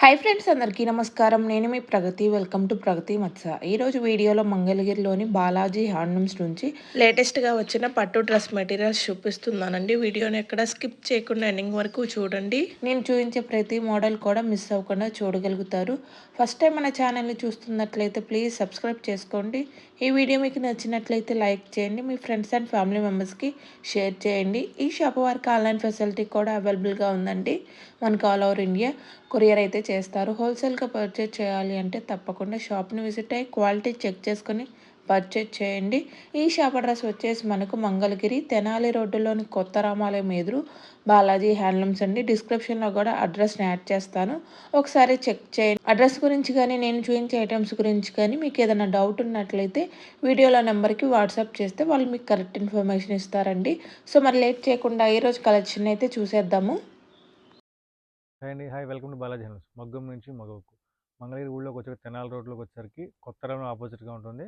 Hi friends అందరికీ నమస్కారం. నేను మీ ప్రగతి. వెల్కమ్ టు ప్రగతి మత్స. ఈరోజు వీడియోలో మంగళగిరిలోని బాలాజీ హ్యాండ్లూమ్స్ నుంచి లేటెస్ట్గా వచ్చిన పట్టు డ్రెస్ మెటీరియల్స్ చూపిస్తున్నానండి. వీడియోని ఎక్కడ స్కిప్ చేయకుండా ఎండింగ్ వరకు చూడండి. నేను చూపించే ప్రతి మోడల్ కూడా మిస్ అవ్వకుండా చూడగలుగుతారు. ఫస్ట్ టైం మన ఛానల్ని చూస్తున్నట్లయితే ప్లీజ్ సబ్స్క్రైబ్ చేసుకోండి. ఈ వీడియో మీకు నచ్చినట్లయితే లైక్ చేయండి మీ ఫ్రెండ్స్ అండ్ ఫ్యామిలీ మెంబర్స్కి షేర్ చేయండి. ఈ షాప్ వారికి ఆన్లైన్ ఫెసిలిటీ కూడా అవైలబుల్గా ఉందండి. మనకు ఆల్ ఓవర్ ఇండియా కొరియర్ అయితే చేస్తారు. హోల్సేల్గా పర్చేజ్ చేయాలి అంటే తప్పకుండా షాప్ని విజిట్ అయ్యి క్వాలిటీ చెక్ చేసుకొని పర్చేజ్ చేయండి. ఈ షాప్ అడ్రస్ వచ్చేసి మనకు మంగళగిరి తెనాలి రోడ్డులోని కొత్త రామాలయం ఎదురు బాలాజీ హ్యాండ్లూమ్స్ అండి. డిస్క్రిప్షన్లో కూడా అడ్రస్ని యాడ్ చేస్తాను. ఒకసారి చెక్ చేయండి. అడ్రస్ గురించి కానీ నేను చూపించే ఐటమ్స్ గురించి కానీ మీకు ఏదైనా డౌట్ ఉన్నట్లయితే వీడియోలో నెంబర్కి వాట్సాప్ చేస్తే వాళ్ళు మీకు కరెక్ట్ ఇన్ఫర్మేషన్ ఇస్తారండి. సో మరి లేట్ చేయకుండా ఈరోజు కలెక్షన్ అయితే చూసేద్దాము. హాయ్ అండి. Hi welcome to Balaji handlooms. మగ్గం నుంచి మగవకు. మంగళగిరి ఊళ్ళోకి వచ్చేసరికి తెనాలి రోడ్లోకి వచ్చేసరికి కొత్త రౌండ్ ఆపోజిట్గా ఉంటుంది.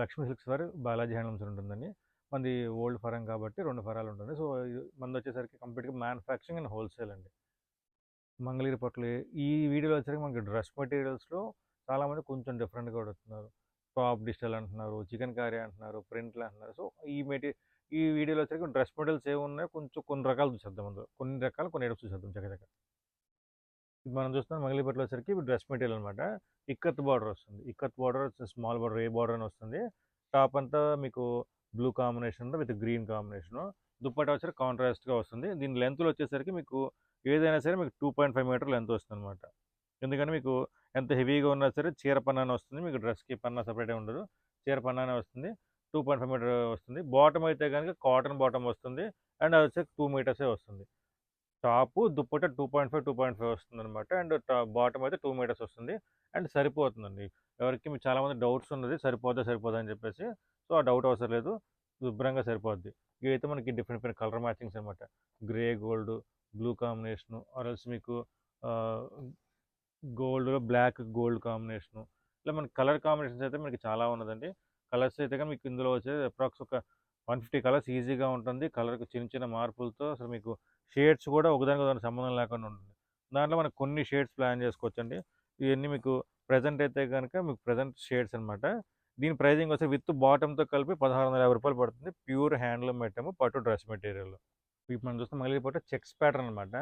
లక్ష్మీ సిల్క్స్ వారి బాలాజీ హ్యాండ్లూమ్స్ ఉంటుందండి. మనది ఓల్డ్ ఫరం కాబట్టి రెండు ఫరాలు ఉంటుంది. సో మనది వచ్చేసరికి కంప్లీట్గా మ్యానుఫ్యాక్చరింగ్ అండ్ హోల్సేల్ అండి. మంగళగిరి పట్ల ఈ వీడియోలో వచ్చేసరికి మనకి డ్రెస్ మెటీరియల్స్లో చాలామంది కొంచెం డిఫరెంట్గా వస్తున్నారు. టాప్ డిజిటల్ అంటున్నారు చికెన్ కర్రీ అంటున్నారు ప్రింట్లు అంటున్నారు. సో ఈ మెటీరియల్ ఈ వీడియోలో వచ్చేసరికి డ్రెస్ మెటీరియల్స్ ఏమున్నాయో కొంచెం కొన్ని రకాలు చూసేద్దాం అందులో. కొన్ని రకాలు కొన్ని ఐటమ్స్ చూసేద్దాం చక్కగా ఇది మనం చూస్తున్నాం మంగళగిరిపట్లో వచ్చేసరికి డ్రెస్ మెటీరియల్ అనమాట ఇక్కత్ బార్డర్ వస్తుంది. ఇక్కత్ బార్డర్ స్మాల్ బార్డర్ ఏ బార్డర్ అని వస్తుంది. టాప్ అంతా మీకు blue combination with green combination. Dupatta వచ్చరికి కాంట్రాస్ట్గా వస్తుంది. దీని లెంత్లో వచ్చేసరికి మీకు ఏదైనా సరే మీకు two point five meter length వస్తుంది అనమాట ఎందుకంటే మీకు ఎంత హెవీగా ఉన్నా సరే చీర పన్నానే వస్తుంది. మీకు డ్రెస్కి పన్నా సపరేట్గా ఉండదు. చీర పన్నానే వస్తుంది. టూ పాయింట్ ఫైవ్ మీటర్ వస్తుంది. బాటమ్ అయితే కనుక కాటన్ బాటమ్ వస్తుంది. అండ్ అది వచ్చి టూ మీటర్సే వస్తుంది. Top dupatta two point five two point five వస్తుంది అనమాట అండ్ బాటమ్ అయితే టూ మీటర్స్ వస్తుంది. అండ్ సరిపోతుందండి. ఎవరికి మీకు చాలామంది డౌట్స్ ఉన్నది సరిపోదా సరిపోదా అని చెప్పేసి. సో ఆ డౌట్ అవసరం లేదు. శుభ్రంగా సరిపోద్ది. ఇవైతే మనకి డిఫరెంట్ డిఫరెంట్ కలర్ మ్యాచింగ్స్ అనమాట గ్రే గోల్డ్ బ్లూ కాంబినేషను ఆర్ఎల్స్ మీకు గోల్డ్లో బ్లాక్ గోల్డ్ కాంబినేషను ఇలా మనకి కలర్ కాంబినేషన్స్ అయితే మనకి చాలా ఉన్నదండి. కలర్స్ అయితే కానీ మీకు ఇందులో వచ్చే అప్రాక్స్ ఒక వన్ ఫిఫ్టీ కలర్స్ ఈజీగా ఉంటుంది. కలర్కి చిన్న చిన్న మార్పులతో అసలు మీకు షేడ్స్ కూడా ఒకదానికి ఒకదానికి సంబంధం లేకుండా ఉంటుంది. దాంట్లో మనకు కొన్ని షేడ్స్ ప్లాన్ చేసుకోవచ్చండి. ఇవన్నీ మీకు ప్రజెంట్ అయితే కనుక మీకు ప్రజెంట్ షేడ్స్ అనమాట దీని ప్రైజింగ్ వస్తే విత్ బాటమ్తో కలిపి పదహారు వందల యాభై రూపాయలు పడుతుంది. ప్యూర్ హ్యాండ్లూమ్ ఐటమ్ పట్టు డ్రెస్ మెటీరియల్. ఇప్పుడు మనం చూస్తాం మళ్ళీ పట్టు చెక్స్ ప్యాటర్న్ అనమాట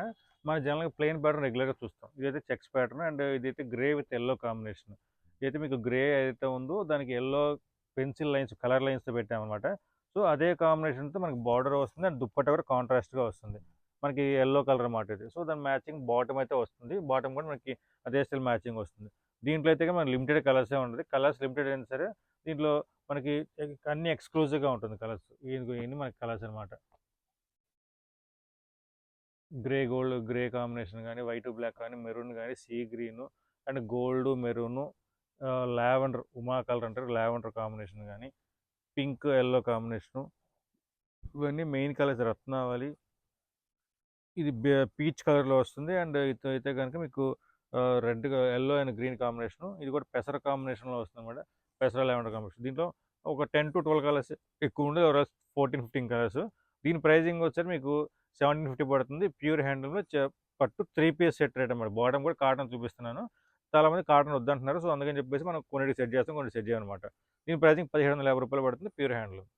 మన జనరల్గా ప్లెయిన్ ప్యాటర్న్ రెగ్యులర్గా చూస్తాం. ఇదైతే చెక్స్ ప్యాటర్న్ అండ్ ఇదైతే గ్రే విత్ ఎల్లో కాంబినేషన్. ఇదైతే మీకు గ్రే అయితే ఉందో దానికి ఎల్లో పెన్సిల్ లైన్స్ కలర్ లైన్స్తో పెట్టామన్నమాట. సో అదే కాంబినేషన్తో మనకి బార్డర్ వస్తుంది. అండ్ దుప్పట్ట కూడా కాంట్రాస్ట్గా వస్తుంది. మనకి ఎల్లో కలర్ అన్నమాట ఇది. సో దాని మ్యాచింగ్ బాటమ్ అయితే వస్తుంది. బాటమ్ కూడా మనకి అదే స్టైల్ మ్యాచింగ్ వస్తుంది. దీంట్లో అయితే మనకి లిమిటెడ్ కలర్సే ఉంటుంది కలర్స్ లిమిటెడ్ అయినా సరే దీంట్లో మనకి అన్ని ఎక్స్క్లూజివ్గా ఉంటుంది కలర్స్ ఇవన్నీ మనకి కలర్స్ అనమాట గ్రే గోల్డ్ గ్రే కాంబినేషన్ కానీ వైట్ బ్లాక్ కానీ మెరూన్ కానీ sea green and gold maroon lavender Uma colour అంటారు. లావెండర్ కాంబినేషన్ కానీ పింక్ ఎల్లో కాంబినేషను ఇవన్నీ మెయిన్ కలర్స్ రత్నావళి ఇది పీచ్ కలర్లో వస్తుంది. అండ్ ఇది అయితే కనుక మీకు red yellow and green combination ఇది కూడా పెసర కాంబినేషన్లో వస్తుంది అనమాట పెసర లావెండర్ కాంబినేషన్. దీంట్లో ఒక టెన్ టు ట్వెల్వ్ కలర్స్ ఎక్కువ ఉండదు. Fourteen fifteen colours. దీని ప్రైజింగ్ వచ్చేసి మీకు సెవెంటీన్ ఫిఫ్టీ పడుతుంది. ప్యూర్ హ్యాండ్లూమ్లో పట్టు త్రీ పీస్ సెట్ రేట్ అనమాట బాటమ్ కూడా కాటన్ చూపిస్తున్నాను. చాలామంది కాటన్ వద్దంటున్నారు. సో అందుకని చెప్పేసి మనం కొన్ని సెట్ చేస్తాం కొన్ని సెట్ చేయమన్నమాట. దీని ప్రైజింగ్ పదిహేడు వందల యాభై రూపాయలు పడుతుంది ప్యూర్ హ్యాండ్లూమ్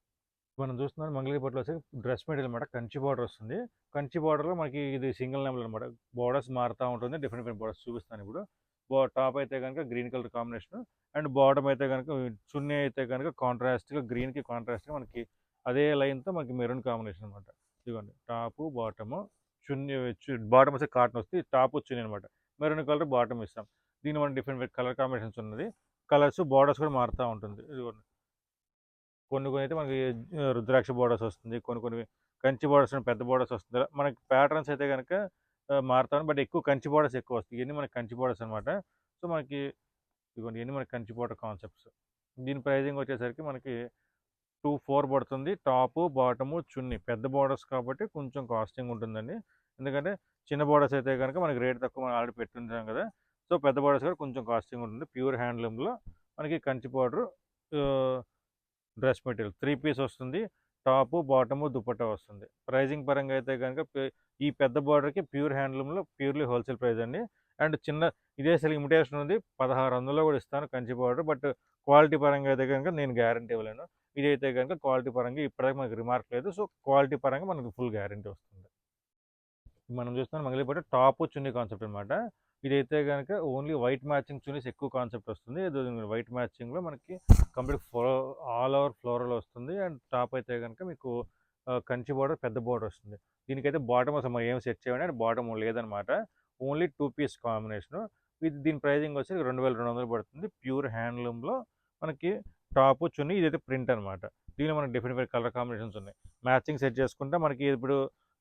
మనం చూస్తున్నాం మంగళగిరిపట్లో వచ్చి డ్రెస్ మెటీరియల్ అనమాట కంచి బార్డర్ వస్తుంది. కంచి బార్డర్లో మనకి ఇది సింగిల్ నెంబర్ అనమాట బార్డర్స్ మారుతూ ఉంటుంది. డిఫరెంట్ డిఫరెంట్ బార్డర్స్ చూపిస్తాను ఇప్పుడు. టాప్ అయితే కనుక green colour combination and bottom అయితే కనుక చున్నీ అయితే కనుక కాంట్రాస్ట్గా గ్రీన్కి కాంట్రాస్ట్గా మనకి అదే లైన్తో మనకి మెరూన్ కాంబినేషన్ అనమాట ఇదిగోండి. టాపు బాటము చున్నీ బాటమ్ వస్తే కాటన్ వస్తుంది టాపు చున్నీ అనమాట మెరూన్ కలర్ బాటమ్ ఇస్తాం. దీని మనం డిఫరెంట్ కలర్ కాంబినేషన్స్ ఉన్నది. కలర్స్ బార్డర్స్ కూడా మారుతూ ఉంటుంది. ఇదిగోండి. కొన్ని కొన్ని అయితే మనకి రుద్రాక్ష బోర్డర్స్ వస్తుంది. కొన్ని కొన్ని కంచి బోర్డర్స్ పెద్ద బోర్డర్స్ వస్తుంది. మనకి ప్యాటర్న్స్ అయితే కనుక మారుతాను. బట్ ఎక్కువ కంచి బోర్డర్స్ ఎక్కువ వస్తాయి. ఇవన్నీ మనకి కంచి బోర్డర్స్ అనమాట సో మనకి ఇదిగోండి ఇవన్నీ మనకి కంచి బోర్డర్ కాన్సెప్ట్స్ దీని ప్రైజింగ్ వచ్చేసరికి మనకి టూ ఫోర్ పడుతుంది. Top bottom chunni. పెద్ద బోర్డర్స్ కాబట్టి కొంచెం కాస్టింగ్ ఉంటుందండి. ఎందుకంటే చిన్న బోర్డర్స్ అయితే కనుక మనకి రేట్ తక్కువ మనం ఆల్రెడీ పెట్టుంటాం కదా. సో పెద్ద బోర్డర్స్ కూడా కొంచెం కాస్టింగ్ ఉంటుంది. ప్యూర్ హ్యాండ్లూమ్లో మనకి Kanchi border dress material. Three piece వస్తుంది. టాపు బాటము దుపట్టా వస్తుంది. ప్రైజింగ్ పరంగా అయితే కనుక ఈ పెద్ద బార్డర్కి ప్యూర్ హ్యాండ్లూమ్లో ప్యూర్లీ హోల్సేల్ ప్రైస్ అండి. అండ్ చిన్న ఇదే అసలు ఇమిటేషన్ ఉంది. పదహారు వందల్లో కూడా ఇస్తాను కంచి బార్డర్. బట్ క్వాలిటీ పరంగా అయితే కనుక నేను గ్యారంటీ ఇవ్వలేను. ఇదైతే కనుక క్వాలిటీ పరంగా ఇప్పటిదాకా మనకి రిమార్క్ లేదు. సో క్వాలిటీ పరంగా మనకు ఫుల్ గ్యారంటీ వస్తుంది. మనం చూస్తున్నాం మంగళపట్టు టాప్ చున్నీ కాన్సెప్ట్ అనమాట ఇదైతే కనుక ఓన్లీ వైట్ మ్యాచింగ్ చున్నీస్ ఎక్కువ కాన్సెప్ట్ వస్తుంది. వైట్ మ్యాచింగ్లో మనకి complete flow all over floral వస్తుంది. అండ్ టాప్ అయితే కనుక మీకు కంచి బార్డర్ పెద్ద బార్డర్ వస్తుంది. దీనికైతే బాటమ్ అసలు మనం ఏం సెట్ చేయండి అంటే బాటమ్ లేదనమాట. Only two piece combination. ఇది దీని ప్రైజింగ్ వచ్చి రెండు వేల రెండు వందలు పడుతుంది. ప్యూర్ హ్యాండ్లూమ్లో మనకి టాప్ చున్నీ ఇదైతే ప్రింట్ అనమాట. దీనిలో మనకి డిఫరెంట్ డిఫరెంట్ కలర్ కాంబినేషన్స్ ఉన్నాయి. మ్యాచింగ్ సెట్ చేసుకుంటే మనకి ఇప్పుడు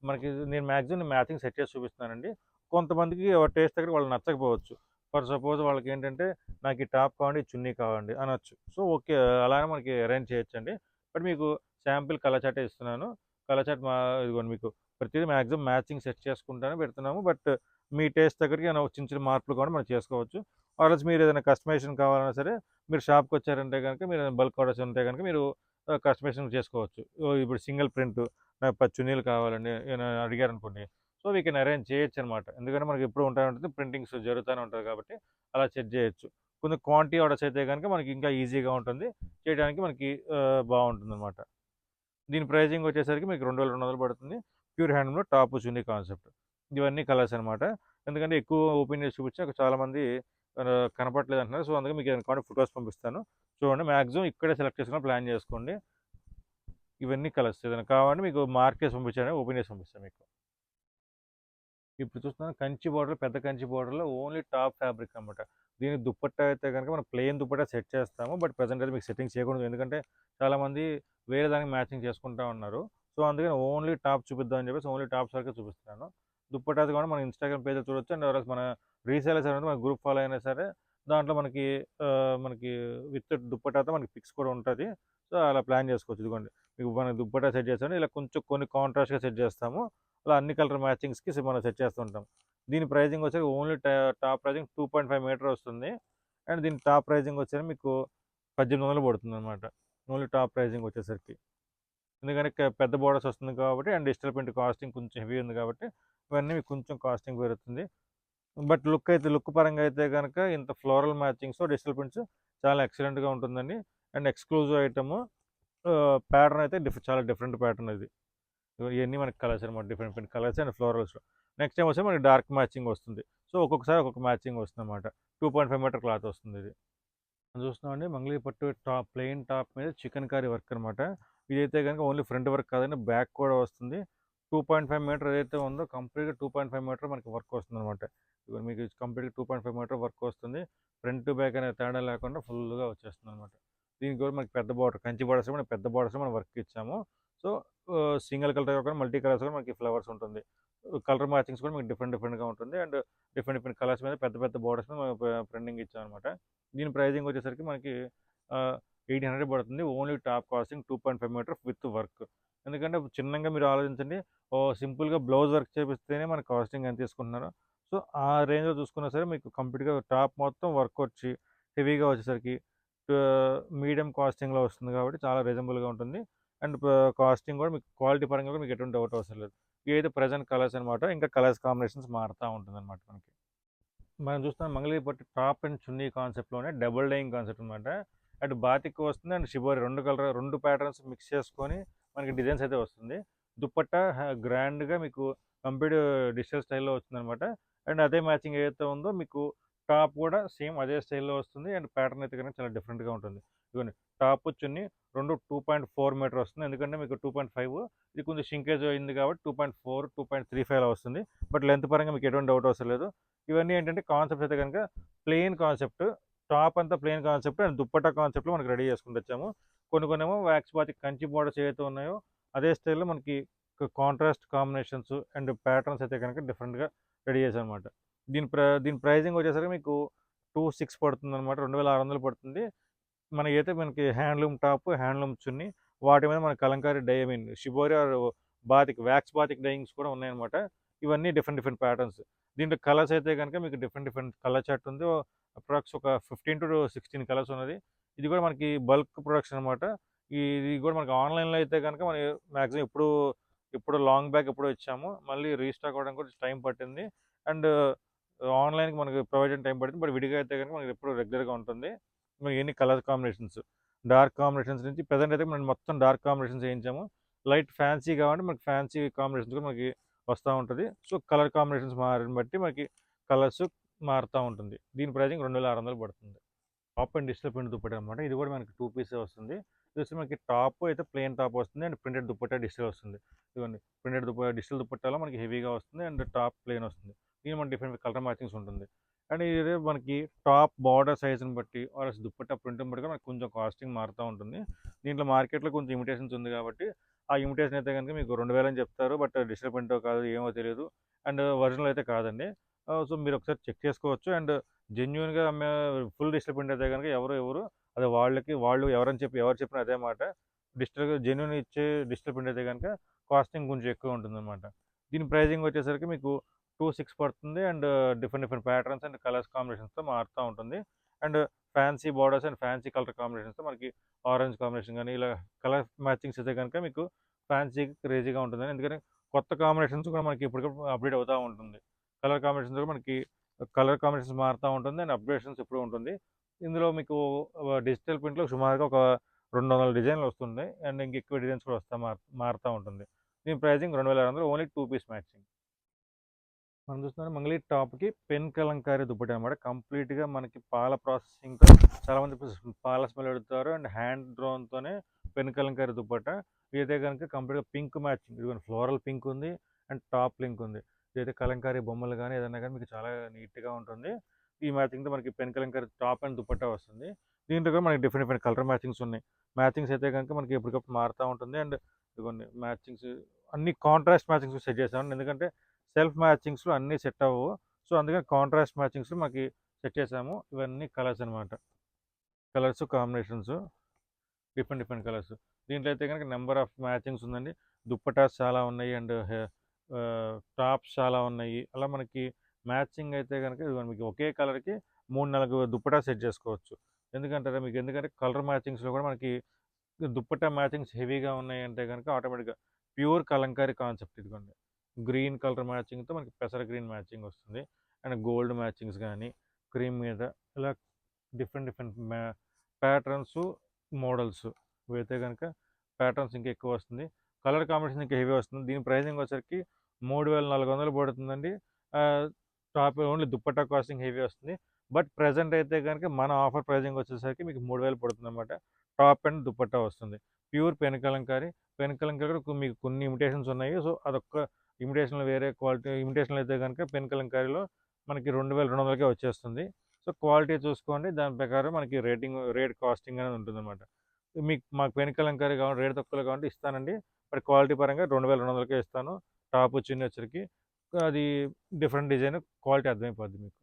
మనకి నేను మ్యాక్సిమం మ్యాచింగ్ సెట్ చేసి చూపిస్తున్నానండి. కొంతమందికి టేస్ట్ దగ్గర వాళ్ళు నచ్చకపోవచ్చు. ఫర్ సపోజ్ వాళ్ళకి ఏంటంటే నాకు ఈ టాప్ కావండి చున్నీ కావండి అనొచ్చు. సో ఓకే అలానే మనకి అరేంజ్ చేయొచ్చండి. బట్ మీకు శాంపిల్ కలర్ చాటే ఇస్తున్నాను. కలర్ మా ఇదిగోండి మీకు ప్రతిదీ మ్యాక్సిమం మ్యాచింగ్ సెట్ చేసుకుంటానే పెడుతున్నాము. బట్ మీ టేస్ట్ దగ్గరికి ఏమైనా చిన్న చిన్న మార్పులు కూడా మనం చేసుకోవచ్చు. ఆర్ఎల్స్ మీరు ఏదైనా కస్టమైజేషన్ కావాలన్నా సరే మీరు షాప్కి వచ్చారంటే కనుక మీరు బల్క్ ఆర్డర్స్ ఉంటే కనుక మీరు కస్టమైజేషన్ చేసుకోవచ్చు. ఇప్పుడు సింగిల్ ప్రింట్ నాకు పది చున్నీలు కావాలండి ఏమైనా అడిగారు అనుకోండి సో వీ కెన్ అరేంజ్ చేయొచ్చు అనమాట ఎందుకంటే మనకి ఎప్పుడు ఉంటా ఉంటుంది ప్రింటింగ్స్ జరుగుతూనే ఉంటుంది కాబట్టి అలా సెట్ చేయొచ్చు. కొంచెం క్వాంటిటీ ఆర్డర్స్ అయితే కనుక మనకి ఇంకా ఈజీగా ఉంటుంది. చేయడానికి మనకి బాగుంటుంది అనమాట దీని ప్రైజింగ్ వచ్చేసరికి మీకు రెండు వేల రెండు వందలు పడుతుంది. ప్యూర్ హ్యాండ్లో టాప్ చున్నీ కాన్సెప్ట్. ఇవన్నీ కలర్స్ అనమాట. ఎందుకంటే ఎక్కువ ఓపెన్ చేసి చూపించి చాలామంది కనపట్లేదు అంటున్నారు. సో అందుకే మీకు కావాలి ఫొటోస్ పంపిస్తాను. చూడండి మ్యాక్సిమం ఇక్కడే సెలెక్ట్ చేసుకుని ప్లాన్ చేసుకోండి. ఇవన్నీ కలర్స్ ఏదైనా కావాలంటే మీకు మార్క్ చేసి పంపించాను ఓపెన్ చేసి పంపిస్తాను మీకు. ఇప్పుడు చూస్తున్నాను కంచి బార్డర్ పెద్ద కంచి బార్డర్లో ఓన్లీ టాప్ ఫ్యాబ్రిక్ అనమాట దీని దుప్పట్టా అయితే కనుక మనం ప్లెయిన్ దుప్పట్టా సెట్ చేస్తాము. బట్ ప్రజెంట్ అయితే మీకు సెట్టింగ్ చేయకూడదు. ఎందుకంటే చాలామంది వేరే దానికి మ్యాచింగ్ చేసుకుంటా ఉన్నారు. సో అందుకని ఓన్లీ టాప్ చూపిద్దాం అని చెప్పేసి ఓన్లీ టాప్స్ వరకే చూపిస్తున్నాను. దుప్పటాస్ కూడా మన ఇన్స్టాగ్రామ్ పేజ్ చూడొచ్చు. అండ్ ఎవరైనా మన రీసేలర్స్ అనేది మన గ్రూప్ ఫాలో అయినా సరే దాంట్లో మనకి మనకి విత్ దుప్పటాతో మనకి పిక్స్ కూడా ఉంటుంది. సో అలా ప్లాన్ చేసుకోవచ్చు. ఇదిగోండి. మీకు మన దుప్పటా సెట్ చేస్తాను ఇలా కొంచెం కొన్ని కాంట్రాస్ట్గా సెట్ చేస్తాము. అలా అన్ని కలర్ మ్యాచింగ్స్కి మనం సెట్ చేస్తుంటాం దీని ప్రైజింగ్ వచ్చేసి only top pricing two point five meter వస్తుంది. అండ్ దీని టాప్ ప్రైజింగ్ వచ్చేసి మీకు పద్దెనిమిది వందలు పడుతుంది అనమాట ఓన్లీ టాప్ ప్రైజింగ్ వచ్చేసరికి. ఎందుకంటే పెద్ద బోర్డర్స్ వస్తుంది కాబట్టి అండ్ డిజిటల్ ప్రింట్ కాస్టింగ్ కొంచెం హెవీ ఉంది కాబట్టి ఇవన్నీ మీకు కొంచెం కాస్టింగ్ పెరుగుతుంది. బట్ లుక్ అయితే లుక్ పరంగా అయితే కనుక ఇంత ఫ్లోరల్ మ్యాచింగ్స్ డిజిటల్ ప్రింట్స్ చాలా ఎక్సలెంట్గా ఉంటుందండి. అండ్ ఎక్స్క్లూజివ్ ఐటమ్ ప్యాటర్న్ అయితే డిఫ్ చాలా డిఫరెంట్ ప్యాటర్న్ ఇది. ఇవన్నీ మనకి కలర్స్ అనమాట డిఫరెంట్ డిఫరెంట్ కలర్స్ అండ్ ఫ్లోరల్స్లో. నెక్స్ట్ టైం వస్తే మనకి డార్క్ మ్యాచింగ్ వస్తుంది. సో ఒక్కొక్కసారి ఒక్కొక్క మ్యాచింగ్ వస్తుంది అనమాట two point five meter cloth వస్తుంది ఇది. మనం చూస్తున్నామండి మంగళీ పట్టు టాప్ ప్లెయిన్ టాప్ మీద చికెన్ కర్రీ వర్క్ అనమాట. ఇదైతే కనుక ఓన్లీ ఫ్రంట్ వర్క్ కాదండి బ్యాక్ కూడా వస్తుంది. టూ పాయింట్ ఫైవ్ మీటర్ ఏదైతే ఉందో కంప్లీట్గా టూ పాయింట్ ఫైవ్ మీటర్ మనకి వర్క్ వస్తుంది అనమాట ఇప్పుడు మీకు కంప్లీట్గా two point five meter work వస్తుంది. ఫ్రంట్ బ్యాక్ అనే తేడా లేకుండా ఫుల్గా వచ్చేస్తుంది అనమాట దీనికి కూడా మనకి పెద్ద బార్డర్ కంచి బార్డర్స్ మనం పెద్ద బార్డర్స్ మనం వర్క్ ఇచ్చాము. సో సింగిల్ కలర్ కాకుండా మల్టీ కలర్స్ కూడా మనకి ఫ్లవర్స్ ఉంటుంది. కలర్ మ్యాచింగ్స్ కూడా మీకు డిఫరెంట్ డిఫరెంట్గా ఉంటుంది. అండ్ డిఫరెంట్ డిఫరెంట్ కలర్స్ మీద పెద్ద పెద్ద బోర్డర్స్ మీద మనం ప్రింటింగ్ ఇచ్చాం అనమాట దీని ప్రైజింగ్ వచ్చేసరికి మనకి ఎయిట్ హండ్రెడ్ పడుతుంది. Only top costing two point five meter with work. ఎందుకంటే చిన్నగా మీరు ఆలోచించండి. ఓ సింపుల్గా బ్లౌజ్ వర్క్ చేపిస్తేనే మన కాస్టింగ్ ఎంత తీసుకుంటున్నారు. సో ఆ రేంజ్లో చూసుకున్నా సరే మీకు కంప్లీట్గా టాప్ మొత్తం వర్క్ వచ్చి హెవీగా వచ్చేసరికి మీడియం కాస్టింగ్లో వస్తుంది కాబట్టి చాలా రీజనబుల్గా ఉంటుంది. అండ్ కాస్టింగ్ కూడా మీకు క్వాలిటీ పరంగా కూడా మీకు ఎటువంటి డౌట్ అవసరం లేదు. ఇవైతే ప్రజెంట్ కలర్స్ అనమాట ఇంకా కలర్స్ కాంబినేషన్స్ మారుతూ ఉంటుంది అనమాట మనకి. మనం చూస్తున్నాం మంగళగిరి పట్టు టాప్ అండ్ చున్నీ కాన్సెప్ట్లోనే డబుల్ డైయింగ్ కాన్సెప్ట్ అనమాట అటు బాతిక్ వస్తుంది అండ్ షిబోరి రెండు కలర్ రెండు ప్యాటర్న్స్ మిక్స్ చేసుకొని మనకి డిజైన్స్ అయితే వస్తుంది. దుప్పట్టా గ్రాండ్గా మీకు కంప్లీట్ డిజిటల్ స్టైల్లో వస్తుంది అనమాట అండ్ అదే మ్యాచింగ్ ఏదైతే ఉందో మీకు టాప్ కూడా సేమ్ అదే స్టైల్లో వస్తుంది. అండ్ ప్యాటర్న్ అయితే కనుక చాలా డిఫరెంట్గా ఉంటుంది. ఇదిగోండి టాప్ చున్నీ రెండు టూ పాయింట్ ఫోర్ మీటర్ వస్తుంది. ఎందుకంటే మీకు టూ పాయింట్ ఫైవ్ ఇది కొంచెం షింకేజ్ అయింది కాబట్టి two point four two point three five వస్తుంది. బట్ లెంత్ పరంగా మీకు ఎటువంటి డౌట్ అవసరం లేదు. ఇవన్నీ ఏంటంటే కాన్సెప్ట్ అయితే కనుక ప్లెయిన్ కాన్సెప్ట్ టాప్ అంతా ప్లెయిన్ కాన్సెప్ట్ అండ్ దుప్పట్టా కాన్సెప్ట్లో మనకి రెడీ చేసుకుంటూ వచ్చాము కొన్ని కొన్ని ఏమో వ్యాక్స్ బాతి కంచి బోర్డర్స్ ఏవైతే ఉన్నాయో అదే స్టైల్లో మనకి కాంట్రాస్ట్ కాంబినేషన్స్ అండ్ ప్యాటర్న్స్ అయితే కనుక డిఫరెంట్గా రెడీ చేశాను అనమాట దీని ప్ర దీని ప్రైజింగ్ వచ్చేసరికి మీకు టూ సిక్స్ పడుతుంది అనమాట రెండు వేల ఆరు వందలు పడుతుంది. మనకి అయితే మనకి హ్యాండ్లూమ్ టాప్ హ్యాండ్లూమ్ చున్ని వాటి మీద మన Kalamkari dye I mean shibori or batik wax batik dyeings కూడా ఉన్నాయన్నమాట. ఇవన్నీ డిఫరెంట్ డిఫరెంట్ ప్యాటర్న్స్. దీంట్లో కలర్స్ అయితే కనుక మీకు డిఫరెంట్ డిఫరెంట్ కలర్ చార్ట్ ఉంది. అప్రాక్స్ ఒక ఫిఫ్టీన్ టు సిక్స్టీన్ కలర్స్ ఉన్నది. ఇది కూడా మనకి బల్క్ ప్రొడక్షన్ అనమాట ఇది కూడా మనకి ఆన్లైన్లో అయితే కనుక మనం మ్యాక్సిమం ఎప్పుడు ఇప్పుడు లాంగ్ బ్యాక్ ఎప్పుడో ఇచ్చాము. మళ్ళీ రీస్టాక్ అవ్వడానికి కూడా టైం పట్టింది. అండ్ ఆన్‌లైన్‌కి మనకి ప్రొవైడ్ టైం పడుతుంది. బట్ విడిగా అయితే కనుక మనకి ఎప్పుడు రెగ్యులర్‌గా ఉంటుంది. మనకి ఎన్ని కలర్ కాంబినేషన్స్, డార్క్ కాంబినేషన్స్ నుంచి ప్రెజెంట్ అయితే మనం మొత్తం డార్క్ కాంబినేషన్స్ వేయించాము లైట్ ఫ్యాన్సీ కాబట్టి మనకి ఫ్యాన్సీ కాంబినేషన్స్ కూడా మనకి వస్తూ ఉంటుంది సో, కలర్ కాంబినేషన్స్ మారిన బట్టి మనకి కలర్స్ మారుతూ ఉంటుంది. దీని ప్రైజింగ్ 2600 పడుతుంది. టాప్ అండ్ డిజిటల్ ప్రింట్ దుప్పటి అనమాట. ఇది కూడా మనకి టూ పీసే వస్తుంది. ఇది వచ్చి మనకి టాప్ అయితే ప్లెయిన్ టాప్ వస్తుంది. అండ్ ప్రింటెడ్ దుప్పట్టా డిజిటల్ వస్తుంది. ఇదిగోండి ప్రింటెడ్ దుప్ప డిజిటల్ దుప్పట్టాలో మనకి హెవీగా వస్తుంది. అండ్ టాప్ ప్లెయిన్ వస్తుంది. దీని మన డిఫరెంట్ కలర్ మ్యాచింగ్స్ ఉంటుంది. అండ్ ఇది మనకి టాప్ బార్డర్ సైజ్‌ని బట్టి ఆర్ దుప్పట్ట ప్రింట్‌ని బట్టి మనకు కొంచెం కాస్టింగ్ మారుతూ ఉంటుంది. దీంట్లో మార్కెట్‌లో కొంచెం ఇమిటేషన్స్ ఉంది కాబట్టి ఆ ఇమిటేషన్ అయితే గనుక మీకు 2000 అని చెప్తారు. బట్ డిజిటల్ ప్రింటో కాదు ఏమో తెలియదు అండ్ ఒరిజినల్ అయితే కాదండి. సో, మీరు ఒకసారి చెక్ చేసుకోవచ్చు. అండ్ జెన్యున్గా అమ్మే ఫుల్ డిజిటల్ ప్రింట్ అయితే కనుక ఎవరు ఎవరు అది వాళ్ళకి వాళ్ళు ఎవరని చెప్పి ఎవరు చెప్పినా అదే మాట. డిజిటల్ జెన్యున్ ఇచ్చే డిజిటల్ ప్రింట్ అయితే కనుక కాస్టింగ్ కొంచెం ఎక్కువ ఉంటుందన్నమాట. దీని ప్రైజింగ్ వచ్చేసరికి మీకు 2600 పడుతుంది. And different different patterns and colours కాంబినేషన్స్‌తో మారుతూ ఉంటుంది. And fancy borders and fancy colour కాంబినేషన్స్‌తో మనకి ఆరెంజ్ కాంబినేషన్ కానీ ఇలా కలర్ మ్యాచింగ్స్ అయితే కనుక మీకు ఫ్యాన్సీ క్రేజీగా ఉంటుందని. ఎందుకంటే కొత్త కాంబినేషన్స్ కూడా మనకి ఇప్పటికప్పుడు అప్‌డేట్ అవుతూ ఉంటుంది. కలర్ కాంబినేషన్స్ కూడా మనకి కలర్ కాంబినేషన్స్ మారుతూ ఉంటుంది. అండ్ అప్‌డేషన్స్ ఇప్పుడు ఉంటుంది. ఇందులో మీకు డిజిటల్ ప్రింట్‌లో సుమారుగా ఒక 200 డిజైన్‌లు వస్తున్నాయి. అండ్ ఇంకెక్కువ డిజైన్స్ కూడా వస్తా మారుతూ ఉంటుంది. దీని pricing 2600 only two piece matching. మనం చూస్తున్నాం మంగళీ టాప్‌కి పెన్ కలంకారీ దుప్పటి అనమాట. కంప్లీట్‌గా మనకి పాల ప్రాసెసింగ్‌తో చాలామంది పాల స్మెల్ పెడతారు. అండ్ హ్యాండ్ డ్రోన్‌తోనే పెన్ కలంకారీ దుప్పట ఇదైతే గనుక కంప్లీట్‌గా పింక్ మ్యాచింగ్ ఇదిగోండి ఫ్లోరల్ పింక్ ఉంది. అండ్ టాప్ పింక్ ఉంది. ఇదైతే కలంకారీ బొమ్మలు కానీ ఏదైనా కానీ మీకు చాలా నీట్‌గా ఉంటుంది. ఈ మ్యాచింగ్‌తో మనకి pen Kalamkari top and dupatta వస్తుంది. దీంట్లో కూడా మనకి డిఫరెంట్ డిఫరెంట్ కలర్ మ్యాచింగ్స్ ఉన్నాయి. మ్యాచింగ్స్ అయితే కనుక మనకి ఎప్పటికప్పుడు మారుతూ ఉంటుంది. అండ్ ఇదిగోండి మ్యాచింగ్స్ అన్ని కాంట్రాస్ట్ మ్యాచింగ్స్ సెట్ చేసాను ఎందుకంటే సెల్ఫ్ మ్యాచింగ్స్‌లో అన్నీ సెట్ అవ్వవు. సో, అందుకని కాంట్రాస్ట్ మ్యాచింగ్స్‌లో మనకి సెట్ చేసాము. ఇవన్నీ కలర్స్ అనమాట. Colours combinations different different colours. దీంట్లో అయితే కనుక నెంబర్ ఆఫ్ మ్యాచింగ్స్ ఉందండి. దుప్పటాస్ చాలా ఉన్నాయి. అండ్ టాప్స్ చాలా ఉన్నాయి. అలా మనకి మ్యాచింగ్ అయితే కనుక మీకు ఒకే కలర్‌కి 3, 4 దుప్పటా సెట్ చేసుకోవచ్చు. ఎందుకంటారా? మీకు ఎందుకంటే కలర్ మ్యాచింగ్స్‌లో కూడా మనకి దుప్పటా మ్యాచింగ్స్ హెవీగా ఉన్నాయంటే కనుక ఆటోమేటిక్‌గా ప్యూర్ కలంకారీ కాన్సెప్ట్ ఇదిగోండి. గ్రీన్ కలర్ మ్యాచింగ్‌తో మనకి పెసర గ్రీన్ మ్యాచింగ్ వస్తుంది. అండ్ గోల్డ్ మ్యాచింగ్స్ కానీ క్రీమ్ మీద ఇలా డిఫరెంట్ డిఫరెంట్ మ్యా ప్యాటర్న్స్, మోడల్స్ అయితే కనుక ప్యాటర్న్స్ ఇంకా ఎక్కువ వస్తుంది. కలర్ కాంబినేషన్ ఇంకా హెవీ వస్తుంది. దీని ప్రైజింగ్ వచ్చేసరికి 3400 పడుతుందండి. Top only dupatta costing heavy వస్తుంది. బట్ ప్రజెంట్ అయితే గనుక మన ఆఫర్ ప్రైజింగ్ వచ్చేసరికి మీకు మూడు వేలు పడుతుంది అనమాట టాప్ అండ్ దుప్పట్టా వస్తుంది. Pure pen Kalamkari. కూడా మీకు కొన్ని ఇమిటేషన్స్ ఉన్నాయి. సో, అదొక్క ఇమిటేషన్‌లో వేరే క్వాలిటీ ఇమిటేషన్‌లో అయితే కనుక పెన్ కలంకారీలో మనకి 2200కే వచ్చేస్తుంది. సో, క్వాలిటీ చూసుకోండి. దాని ప్రకారం మనకి రేటింగ్ రేట్ కాస్టింగ్ అనేది ఉంటుందన్నమాట. మీకు మాకు పెన్ కలంకారీ కావాలి రేట్ తక్కువలో కావాలంటే ఇస్తానండి. బట్ క్వాలిటీ పరంగా 2200కే ఇస్తాను. టాప్ చున్నీ వచ్చరికి అది డిఫరెంట్ డిజైన్ క్వాలిటీ అర్థమైపోద్ది మీకు.